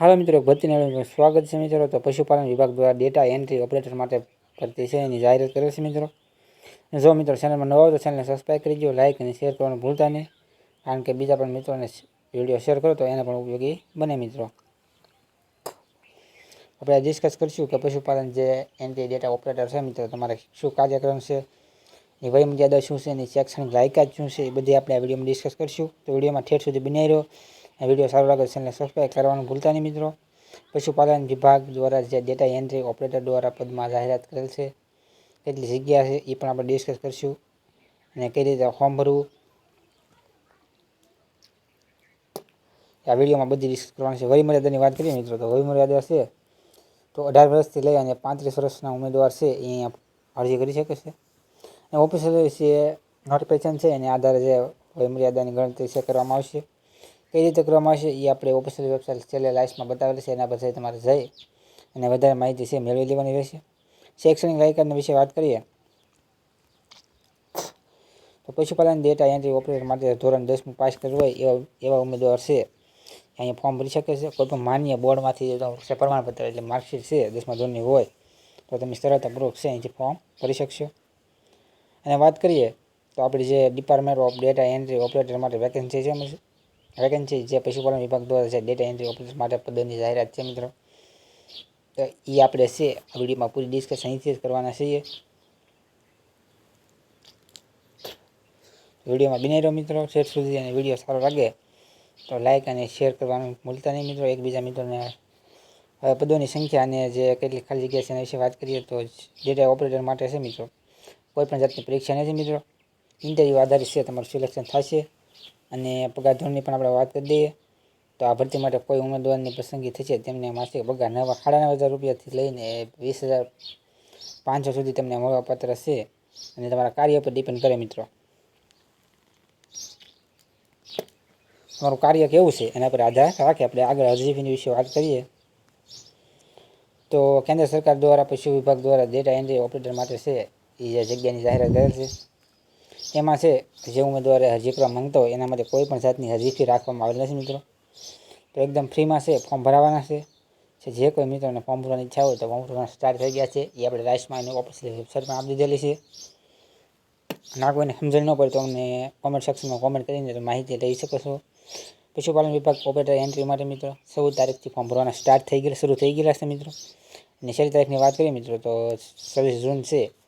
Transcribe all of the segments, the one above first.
હાલો મિત્રો ભરતીને સ્વાગત છે મિત્રો. તો પશુપાલન વિભાગ દ્વારા ડેટા એન્ટ્રી ઓપરેટર માટે ભરતી છે. એની જાહેરાત કરે છે મિત્રો. જો મિત્રો ચેનલમાં નવા હોય તો ચેનલને સબસ્ક્રાઈબ કરી દો લાઇક અને શેર કરવાનું ભૂલતા નહીં. કારણ કે બીજા પણ મિત્રોને વીડિયો શેર કરો તો એને પણ ઉપયોગી બને મિત્રો. આપણે ડિસ્કસ કરીશું કે પશુપાલન જે એન્ટ્રી ડેટા ઓપરેટર છે મિત્રો, તમારે શું કાર્યક્રમ છે? એ વય મર્યાદા શું છે? એની શૈક્ષણિક લાયકાત શું છે? એ બધી આપણે આ વિડીયોમાં ડિસ્કસ કરીશું. તો વિડીયોમાં ઠેઠ સુધી બનાવી રહ્યો વીડિયો સારો લાગે ચેનલને સબસ્ક્રાઈબ કરવાનું ભૂલતા નહીં મિત્રો. પશુપાલન વિભાગ દ્વારા જે ડેટા એન્ટ્રી ઓપરેટર દ્વારા પદમાં જાહેરાત કરેલ છે, કેટલી જગ્યા છે એ પણ આપણે ડિસ્કસ કરીશું. અને કઈ રીતે ફોર્મ ભરવું, આ વિડીયોમાં બધી ડિસ્કસ કરવાની છે. વય મર્યાદાની વાત કરીએ મિત્રો, તો વય મર્યાદા છે, તો અઢાર વર્ષથી લઈ અને પાંત્રીસ વર્ષના ઉમેદવાર છે એ અહીંયા અરજી કરી શકે છે. અને ઓફિસર છે નોટિફિકેશન છે, એના આધારે જે વયમર્યાદાની ગણતરી છે, કરવામાં આવશે. કઈ રીતે કરવામાં આવશે એ આપણે ઓફિસર વેબસાઇટ છેલ્લે લાસ્ટમાં બતાવેલી છે, એના પછી તમારે જઈ અને વધારે માહિતી છે મેળવી લેવાની રહેશે. શૈક્ષણિક લાયકાતના વિશે વાત કરીએ. તો પશુપાલન ડેટા એન્ટ્રી ઓપરેટર માટે ધોરણ દસમું પાસ કરવું હોય એવા એવા ઉમેદવાર છે. અહીંયા ફોર્મ ભરી શકે છે. કોઈ પણ માન્ય બોર્ડમાંથી પ્રમાણપત્ર એટલે માર્કશીટ છે, દસમા ધોરણની હોય, તો તમે સરળતાપૂર્વક છે અહીંથી ફોર્મ ભરી શકશો. અને વાત કરીએ, તો આપણી જે department of data entry operator માટે વેકેન્સી છે. વેકેન્સી જે પશુપાલન વિભાગ દ્વારા છે ડેટા એન્ટ્રી ઓપરેટર માટે પદોની જાહેરાત છે મિત્રો. તો એ આપણે છે, આ વિડીયોમાં પૂરી ડિસ્કસ અહીંથી જ કરવાના છીએ. વિડીયોમાં બિનાઈ રહ્યો મિત્રો શેર સુધી અને વીડિયો સારો લાગે તો લાઇક અને શેર કરવાનું ભૂલતા નહીં મિત્રો, એકબીજા મિત્રોને. હવે પદોની સંખ્યા અને જે કેટલી ખાલી જગ્યા છે એના વિશે વાત કરીએ તો ડેટા ઓપરેટર માટે છે મિત્રો. કોઈપણ જાતની પરીક્ષા નથી મિત્રો. ઇન્ટરવ્યૂ આધારિત છે, તમારું સિલેક્શન થશે. અને પગાર ધોરણની પણ આપણે વાત કરી દઈએ, તો આ ભરતી માટે કોઈ ઉમેદવારની પસંદગી થશે તેમને માસિક પગાર નવા સાડા નવ હજાર રૂપિયાથી લઈને વીસ હજાર પાંચસો સુધી તમને મળવાપાત્ર છે અને તમારા કાર્ય પર ડિપેન્ડ કરે મિત્રો. તમારું કાર્ય કેવું છે એના પર આધાર રાખે આપણે આગળ અરજી વિશે વાત કરીએ. તો કેન્દ્ર સરકાર દ્વારા, પશુ વિભાગ દ્વારા ડેટા એન્ટ્રી ઓપરેટર માટે છે એ જગ્યાની જાહેરાત કરેલ છે. એમાં છે જે ઉમેદવારે અરજી કરવા માંગતો હોય, એના માટે કોઈ પણ જાતની અરજી ફી રાખવામાં આવેલ નથી મિત્રો. તો એકદમ ફ્રીમાં છે, ફોર્મ ભરાવાના છે. છે જે કોઈ મિત્રોને ફોર્મ ભરવાની ઈચ્છા હોય તો ફોર્મ ભરવાના સ્ટાર્ટ થઈ ગયા છે. એ આપણે રાઇસમાં એની ઓફિશિયલ વેબસાઇટ પણ આપી દીધેલી છે. ના કોઈને સમજણ ન પડે તો અમને કોમેન્ટ સેક્શનમાં કોમેન્ટ કરીને માહિતી લઈ શકો છો. પશુપાલન વિભાગ ઓપરેટર એન્ટ્રી માટે મિત્રો, ચૌદ તારીખથી ફોર્મ ભરવાના સ્ટાર્ટ થઈ ગયા શરૂ થઈ ગયેલા છે મિત્રો. અને છેલ્લી તારીખની વાત કરીએ મિત્રો તો છવ્વીસ જૂન છે.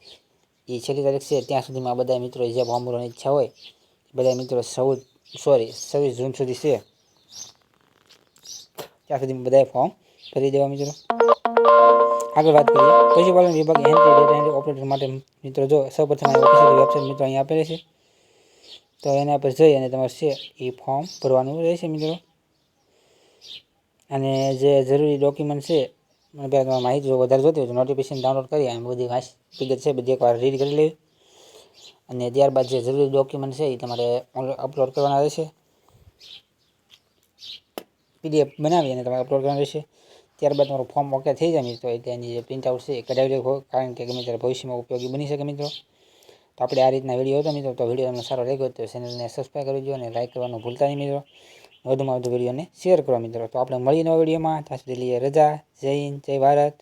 એ છેલ્લી તારીખ છે, ત્યાં સુધીમાં બધા મિત્રો જે ફોર્મ ભરવાની ઈચ્છા હોય બધા મિત્રો ચૌદ સોરી છવ્વીસ જૂન સુધી છે. ત્યાં સુધીમાં બધાએ ફોર્મ ભરી દેવા મિત્રો. આગળ વાત કરીએ. પશુપાલન વિભાગ એન્ટ્રી ડેટા એન્ટ્રી ઓપરેટર માટે મિત્રો જો સૌપ્રથમ ઓફિસિયલ વેબસાઇટ મિત્રો અહીંયા આપેલી છે, તો એના પર જઈ અને તમારે છે એ ફોર્મ ભરવાનું રહેશે મિત્રો. અને જે જરૂરી ડોક્યુમેન્ટ છે મને પહેલાં તમારે માહિતી જો વધારે જોતી હોય તો નોટિફિકેશન ડાઉનલોડ કરી એમ બધી વિગત છે, બધી એકવાર રીડ કરી લેવી. અને ત્યારબાદ જે જરૂરી ડોક્યુમેન્ટ છે એ તમારે અપલોડ કરવાના રહેશે. પીડીએફ બનાવી અને તમારે અપલોડ કરવાનું રહેશે. ત્યારબાદ તમારું ફોર્મ ઓકે થઈ જાય મિત્રો એટલે એની જે પ્રિન્ટ આઉટ છે એ કઢાવી લેવું કારણ કે ગમે ત્યારે ભવિષ્યમાં ઉપયોગી બની શકે મિત્રો. તો આપણે આ રીતના વીડિયો હતો મિત્રો, તો વીડિયો તમને સારો લાગ્યો તો ચેનલને સબસ્ક્રાઈબ કરી દો અને લાઈક કરવાનું ભૂલતા નહીં મિત્રો. વધુમાં વધુ વિડીયોને શેર કરો મિત્રો. તો આપણે મળીએ નવા વિડીયોમાં. ત્યાં સુધી લઈએ રજા. જય હિન્દ, જય ભારત.